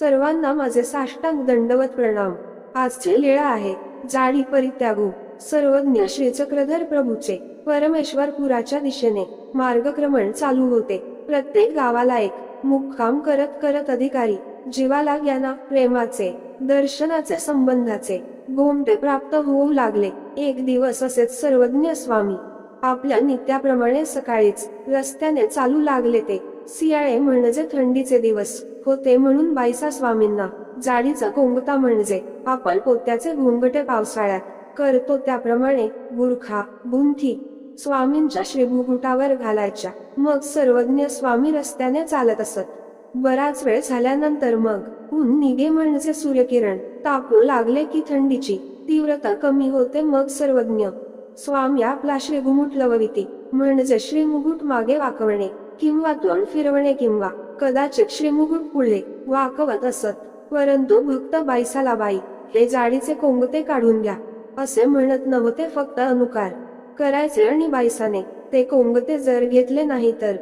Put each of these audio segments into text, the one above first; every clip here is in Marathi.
सर्वांना माझे साष्टांग दंडवत प्रणाम. आजचे लीळा आहे. जाडी परित्यागू. सर्वज्ञ श्री चक्रधर प्रभूचे परमेश्वरपुराच्या दिशेने मार्गक्रमण चालू होते. प्रत्येक गावाला एक मुक्काम करत करत अधिकारी जीवाला ज्ञाना प्रेमाचे दर्शनाचे संबंधाचे गोमटे प्राप्त होऊ लागले. एक दिवस असेच सर्वज्ञ स्वामी. आपल्या नित्याप्रमाणे सकाळीच रस्त्याने चालू लागले ते. सियाळे म्हणजे थंडीचे दिवस. होते म्हणून बाईसा स्वामींना जाडीचा कोंगता म्हणजे आपण पोत्याचे घोंगटे पावसाळ्यात करतो त्याप्रमाणे बुरखा बुंथी स्वामींच्या श्रीभुकुटावर घालायच्या. मग सर्वज्ञ स्वामी रस्त्याने चालत असत. बराच वेळ झाल्यानंतर मग ऊन निघे म्हणजे सूर्यकिरण तापू लागले की थंडीची तीव्रता कमी होते मग सर्वज्ञ स्वामी आपला श्रीगुमुट लवविती. म्हणजे श्रीमुगुट मागे वाकवणे किंवा तोंड फिरवणे किंवा कदाचित श्रीमुकुट पुढे वाकवत असत. परंतु भक्त बाईसाला बाई हे जाडीचे कोंगते काढून घ्या. असे म्हणत नव्हते फक्त अनुकार. करायचे आणि बाईसाने ते कोंगते जर घेतले नाही तर.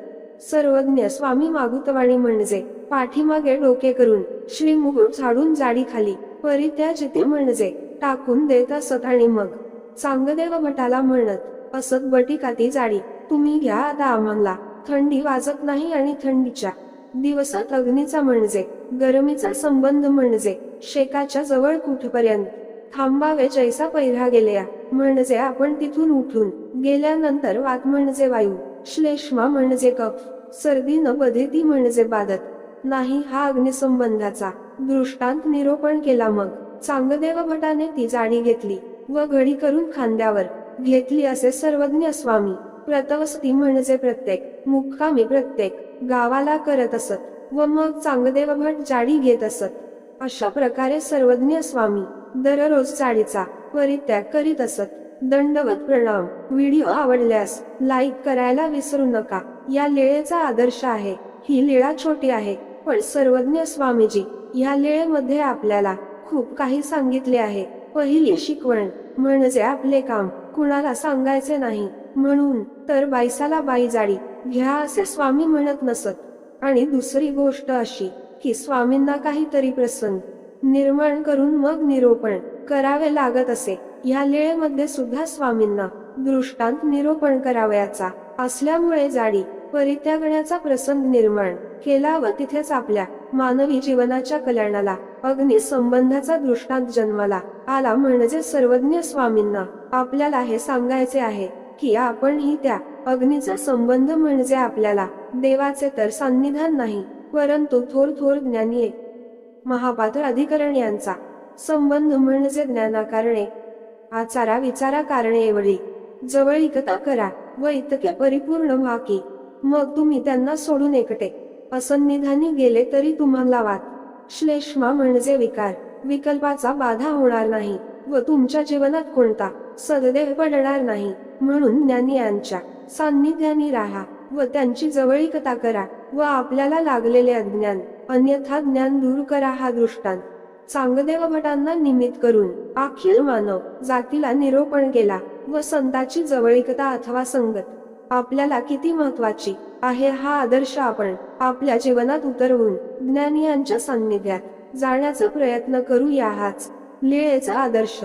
सर्वज्ञ स्वामी मागुतवाणी म्हणजे पाठीमागे डोके करून श्री झाडून जाडी खाली परित्याजिते म्हणजे टाकून देत असत आणि मग चांगदेव भटाला म्हणत असत बटिकाती जाडी तुम्ही घ्या आता आम्हाला थंडी वाजत नाही आणि थंडीच्या दिवसात अग्नीचा म्हणजे गरमीचा संबंध म्हणजे शेकाच्या जवळ कुठपर्यंत थांबावे जैसा पहिरा गेल्या म्हणजे आपण तिथून उठून गेल्यानंतर वात म्हणजे वायू श्लेष्मा म्हणजे कफ सर्दी न बधेती म्हणजे बाधत नाही हा अग्निसंबंधाचा दृष्टांत निरोपण केला मग चांगदेव भटाने ती जाणी घेतली व घडी करून खांद्यावर घेतली असे सर्वज्ञ स्वामी. प्रतवस्ती म्हणजे प्रत्येक मुक्कामी प्रत्येक गावाला करत असत व मग चांगदेव भट जाडी घेत असत. अशा प्रकारे सर्वज्ञ स्वामी दररोज जाडीचा परित्याग करीत असत. दंडवत प्रणाम व्हिडिओ आवडल्यास लाईक करायला विसरू नका. या लेळेचा आदर्श आहे. ही लीळा छोटी आहे. पण सर्वज्ञ स्वामीजी या लेळेमध्ये आपल्याला खूप काही सांगितले आहे. पहिली शिकवण म्हणजे आपले काम कुणाला सांगायचे नाही. म्हणून तर बाईसाला बाई जाडी घ्या असे स्वामी म्हणत नसत. आणि दुसरी गोष्ट अशी की स्वामींना काहीतरी प्रसंग निर्माण करून मग निरोपण करावे लागत असे. या लेळेमध्ये सुद्धा स्वामींना दृष्टांत निरोपण करावयाचा असल्यामुळे जाडी परित्यागण्याचा प्रसंग निर्माण केला व तिथेच आपल्या मानवी जीवनाच्या कल्याणाला अग्नि संबंधाचा दृष्टांत जन्माला आला. म्हणजे सर्वज्ञ स्वामींना आपल्याला हे सांगायचे आहे की आपण ही त्या अग्नीचा संबंध म्हणजे आपल्याला देवाचे तर सान्निधान नाही परंतु थोर थोर ज्ञानी महापात्र अधिकरण यांचा संबंध म्हणजे ज्ञानाकारणे आचारा विचारा कारणे एवढी जवळीकता करा व इतक्या परिपूर्ण व्हा की मग तुम्ही त्यांना सोडून एकटे असन्निधानी गेले तरी तुम्हाला वाद श्लेष्मा म्हणजे विकार. विकल्पाचा बाधा होणार नाही व तुमच्या जीवनात कोणता सदैव पडणार नाही. म्हणून ज्ञानी यांच्या सान्निध्यानी राहा व त्यांची जवळीकता करा व आपल्याला लागलेले अज्ञान अन्यथा ज्ञान दूर करा हा दृष्टांत. चांगदेव भटांना निमित्त करून अखिल मानव जातीला निरोपण केला व संताची जवळीकता अथवा संगत आपल्याला किती महत्वाची आहे हा आदर्श आपण आपल्या जीवनात उतरवून ज्ञानी यांच्या सान्निध्यात जाण्याचा प्रयत्न करूया हाच. लीळेचा आदर्श.